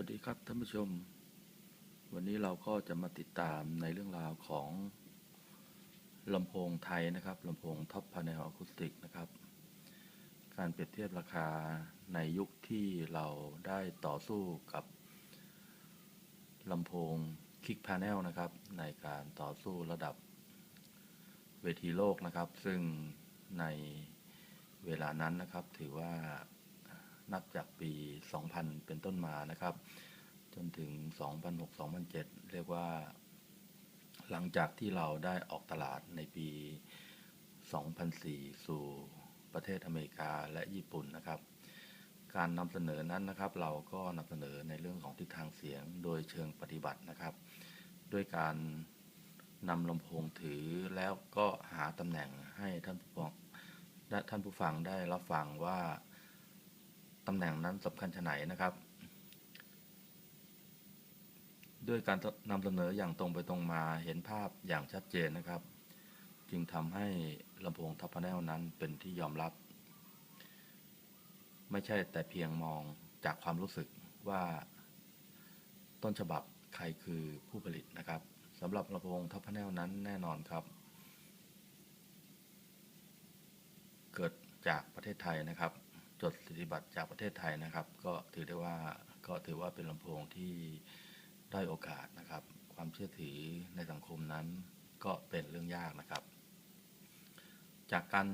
วัสดีครับท่านผู้ชม วันนี้เราก็จะมาติดตามในเรื่องราวของลำโพงไทยนะครับลำโพงท็อปพาเนลอะคูสติกนะครับ การเปรียบเทียบราคาในยุคที่เราได้ต่อสู้กับลำโพงคิกพาเนลนะครับ ในการต่อสู้ระดับเวทีโลกนะครับ ซึ่งในเวลานั้นนะครับถือว่า นับจากปี 2000 เป็นต้นมานะครับ จนถึง 2006-2007 เรียกว่า หลังจากที่เราได้ออกตลาดในปี 2004 สู่ประเทศอเมริกาและญี่ปุ่นนะครับ การนำเสนอนั้นนะครับ เราก็นำเสนอในเรื่องของทิศทางเสียงโดยเชิงปฏิบัตินะครับ ด้วยการนำลำโพงถือแล้วก็หาตำแหน่งให้ท่านผู้ฟังท่านผู้ฟังได้รับฟังว่า ตำแหน่งนั้นสำคัญชไหนนะครับ ด้วยการนำเสนออย่างตรงไปตรงมาเห็นภาพอย่างชัดเจนนะครับ จึงทำให้ลำโพงทัพพแนลนั้นเป็นที่ยอมรับ ไม่ใช่แต่เพียงมองจากความรู้สึกว่า ต้นฉบับใครคือผู้ผลิตนะครับสำหรับลำโพงทัพพแนลนั้นแน่นอนครับ เกิดจากประเทศไทยนะครับ จดสิทธิบัตรจากประเทศไทยนะครับ ก็ถือได้ว่าก็ถือว่าเป็นลำโพงที่ได้โอกาสนะครับ ความเชื่อถือในสังคมนั้นก็เป็นเรื่องยากนะครับ จากการ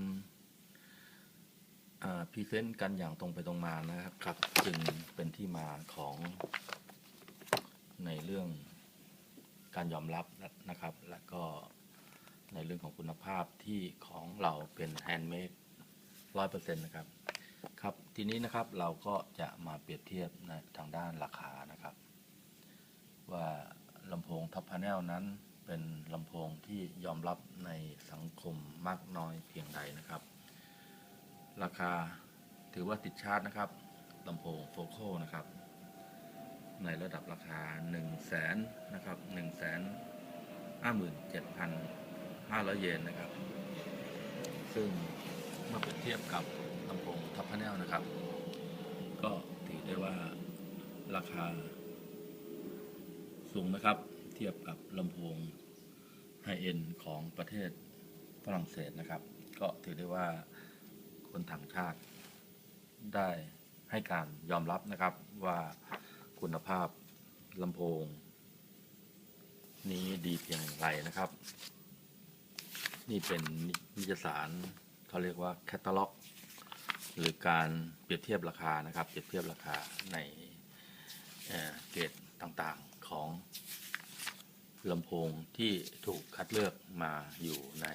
พรีเซนต์กันอย่างตรงไปตรงมานะครับครับจึงเป็นที่มาของในเรื่องการยอมรับนะครับ และก็ในเรื่องของคุณภาพที่ของเราเป็นแฮนด์เมดร้อยเปอร์เซ็นต์นะครับ ครับทีนี้นะครับเราก็จะมาเปรียบเทียบในทางด้านราคานะครับ ว่าลำโพงท็อปพาแนลนั้นเป็นลำโพงที่ยอมรับในสังคมมากน้อยเพียงใดนะครับ ราคาถือว่าติดชาร์จนะครับลำโพงโฟโคนะครับ ในระดับราคา 1 0 0 0 0แสนนะครับ1 5 7 5 0 0เยนนะครับ ซึ่ง มื่อเปรียบเทียบกับลำโพงท็อปพาแนลนะครับ ก็ถือได้ว่าราคาสูงนะครับ เทียบกับลำโพงไฮเอ็นของประเทศฝรั่งเศสนะครับ ก็ถือได้ว่าคนต่างชาติได้ให้การยอมรับนะครับว่าคุณภาพลำโพง นี้ดีเพียงไรนะครับ นี่เป็นนิตยสาร เขาเรียกว่าแคตตาล็อกหรือการเปรียบเทียบราคานะครับ เปรียบเทียบราคาในเกรดต่างๆของลำโพงที่ถูกคัดเลือกมาอยู่ใน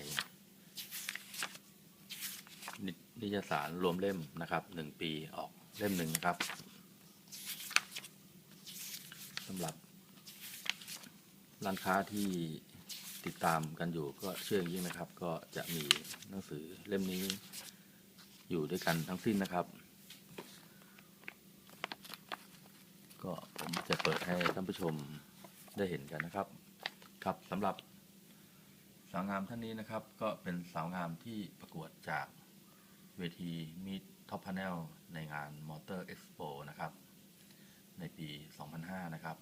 นินิยสารรวมเล่มนะครับหนึ่งปีออกเล่มหนึ่งนะครับสำหรับร้านค้าที่ ติดตามกันอยู่ก็เชื่ออย่างยิ่งนะครับ ก็จะมีหนังสือเล่มนี้อยู่ด้วยกันทั้งสิ้นนะครับ ก็ผมจะเปิดให้ท่านผู้ชมได้เห็นกันนะครับ ครับสำหรับสาวงามท่านนี้นะครับ ก็เป็นสาวงามที่ประกวดจากเวทีมีท็อปพาแนลในงาน Motor Expo นะครับ ในปี 2005 นะครับ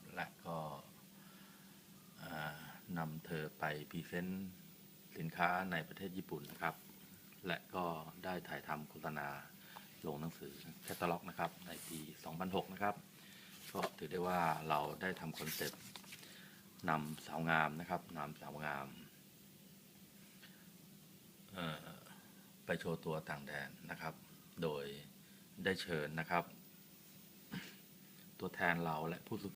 นำเธอไปพรีเซนต์สินค้าในประเทศญี่ปุ่นนะครับ และก็ได้ถ่ายทำโฆษณาลงหนังสือแคตตาล็อกนะครับ ในปี 2006 นะครับ ก็ถือได้ว่าเราได้ทำคอนเซ็ปต์นำสาวงามนะครับนำสาวงามไปโชว์ตัวต่างแดนนะครับ โดยได้เชิญนะครับ ตัวแทนเราและผู้